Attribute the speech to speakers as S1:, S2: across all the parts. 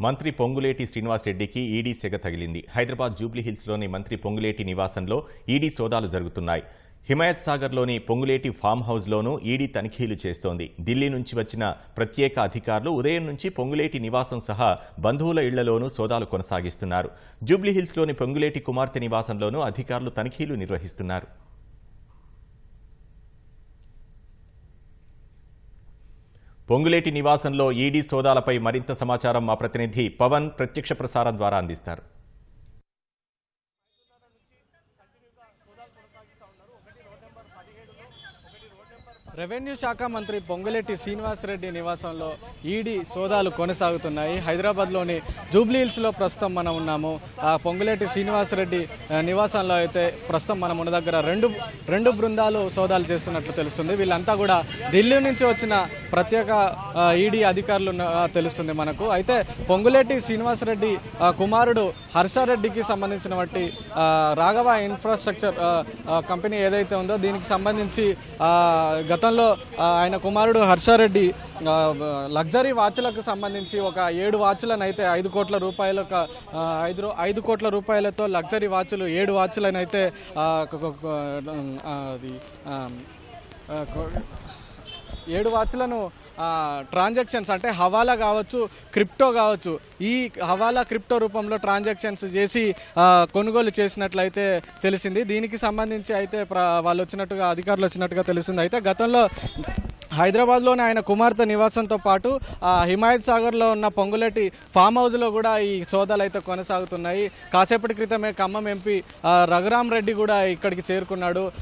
S1: మంత్రి పొంగులేటి శ్రీనివాసరెడ్డికి ఈడీ సెగ తగిలింది. హైదరాబాద్ జూబ్లీహిల్స్లోని మంత్రి పొంగులేటి నివాసంలో ఈడీ సోదాలు జరుగుతున్నాయి. హిమాయత్ సాగర్లోని పొంగులేటి ఫామ్ హౌస్లోనూ ఈడీ తనిఖీలు చేస్తోంది. ఢిల్లీ నుంచి వచ్చిన ప్రత్యేక అధికారులు ఉదయం నుంచి పొంగులేటి నివాసం సహా బంధువుల ఇళ్ళలోనూ సోదాలు కొనసాగిస్తున్నారు. జూబ్లీహిల్స్లోని పొంగులేటి కుమార్తె నివాసంలోనూ అధికారులు తనిఖీలు నిర్వహిస్తున్నారు. పొంగులేటి నివాసంలో ఈడీ సోదాలపై మరింత సమాచారం మా ప్రతినిధి పవన్ ప్రత్యక్ష ప్రసారం ద్వారా అందిస్తారు.
S2: రెవెన్యూ శాఖ మంత్రి పొంగులేటి శ్రీనివాసరెడ్డి నివాసంలో ఈడీ సోదాలు కొనసాగుతున్నాయి. హైదరాబాద్లోని జూబ్లీహిల్స్లో ప్రస్తుతం మనం ఉన్నాము. ఆ పొంగులేటి శ్రీనివాసరెడ్డి నివాసంలో అయితే ప్రస్తుతం మనం ఉన్న దగ్గర రెండు రెండు బృందాలు సోదాలు చేస్తున్నట్లు తెలుస్తుంది. వీళ్ళంతా కూడా ఢిల్లీ నుంచి వచ్చిన ప్రత్యేక ఈడీ అధికారులు తెలుస్తుంది మనకు. అయితే పొంగులేటి శ్రీనివాసరెడ్డి కుమారుడు హర్షారెడ్డికి సంబంధించిన వంటి రాఘవ ఇన్ఫ్రాస్ట్రక్చర్ కంపెనీ ఏదైతే ఉందో దీనికి సంబంధించి గత గతంలో ఆయన కుమారుడు హర్షారెడ్డి లగ్జరీ వాచ్లకు సంబంధించి ఒక ఏడు వాచ్లను అయితే ఐదు కోట్ల రూపాయల ఐదు ఐదు కోట్ల రూపాయలతో లగ్జరీ వాచ్లు ఏడు వాచ్లను అయితే అది ఏడు వాచ్లను ట్రాన్సాక్షన్స్ అంటే హవాలా కావచ్చు క్రిప్టో కావచ్చు ఈ హవాలా క్రిప్టో రూపంలో ట్రాన్సాక్షన్స్ చేసి కొనుగోలు చేసినట్లయితే తెలిసింది. దీనికి సంబంధించి అయితే వాళ్ళు వచ్చినట్టుగా అధికారులు వచ్చినట్టుగా తెలిసింది అయితే గతంలో హైదరాబాద్లోని ఆయన కుమార్తె నివాసంతో పాటు హిమాయత్ సాగర్లో ఉన్న పొంగులేటి ఫామ్ హౌస్లో కూడా ఈ సోదాలు అయితే కొనసాగుతున్నాయి. కాసేపటి క్రితమే ఖమ్మం ఎంపీ రఘురామ్ రెడ్డి కూడా ఇక్కడికి చేరుకున్నాడు.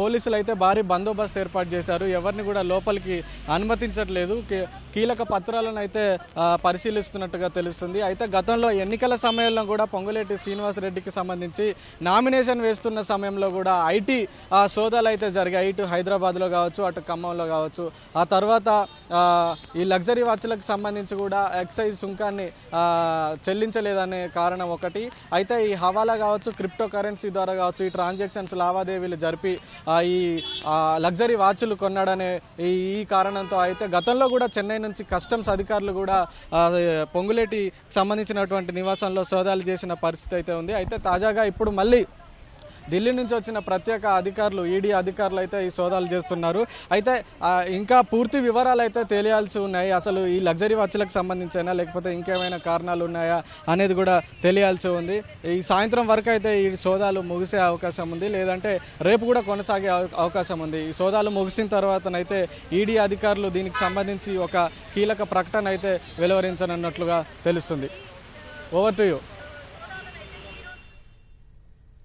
S2: పోలీసులు అయితే భారీ బందోబస్తు ఏర్పాటు చేశారు. ఎవరిని కూడా లోపలికి అనుమతించట్లేదు. కీ- కీలక పత్రాలను అయితే పరిశీలిస్తున్నట్టుగా తెలుస్తుంది. అయితే గతంలో ఎన్నికల సమయంలో కూడా పొంగులేటి శ్రీనివాసరెడ్డికి సంబంధించి నామినేషన్ వేస్తున్న సమయంలో కూడా ఐటీ సోదాలు అయితే జరిగాయి. ఇటు హైదరాబాద్లో కావచ్చు అటు ఖమ్మంలో కావచ్చు. ఆ తర్వాత ఈ లగ్జరీ వాచ్లకు సంబంధించి కూడా ఎక్సైజ్ సుంకాన్ని చెల్లించలేదనే కారణం ఒకటి. అయితే ఈ హవాలా కావచ్చు క్రిప్టో కరెన్సీ ద్వారా కావచ్చు ఈ ట్రాన్సాక్షన్స్ లావాదేవీలు జరిపి ఈ లగ్జరీ వాచ్లు కొన్నాడనే ఈ కారణంతో అయితే గతంలో కూడా చెన్నై నుంచి కస్టమ్స్ అధికారులు కూడా పొంగులేటి సంబంధించినటువంటి నివాసంలో సోదాలు చేసిన పరిస్థితి అయితే ఉంది. అయితే తాజాగా ఇప్పుడు మళ్ళీ ఢిల్లీ నుంచి వచ్చిన ప్రత్యేక అధికారులు ఈడీ అధికారులు అయితే ఈ సోదాలు చేస్తున్నారు. అయితే ఇంకా పూర్తి వివరాలు అయితే తెలియాల్సి ఉన్నాయి. అసలు ఈ లగ్జరీ వాచ్లకు సంబంధించైనా లేకపోతే ఇంకేమైనా కారణాలు ఉన్నాయా అనేది కూడా తెలియాల్సి ఉంది. ఈ సాయంత్రం వరకు అయితే ఈ సోదాలు ముగిసే అవకాశం ఉంది. లేదంటే రేపు కూడా కొనసాగే అవకాశం ఉంది. ఈ సోదాలు ముగిసిన తర్వాతనైతే ఈడీ అధికారులు దీనికి సంబంధించి ఒక కీలక ప్రకటన అయితే వెలువరించనున్నట్లుగా తెలుస్తుంది. Over to you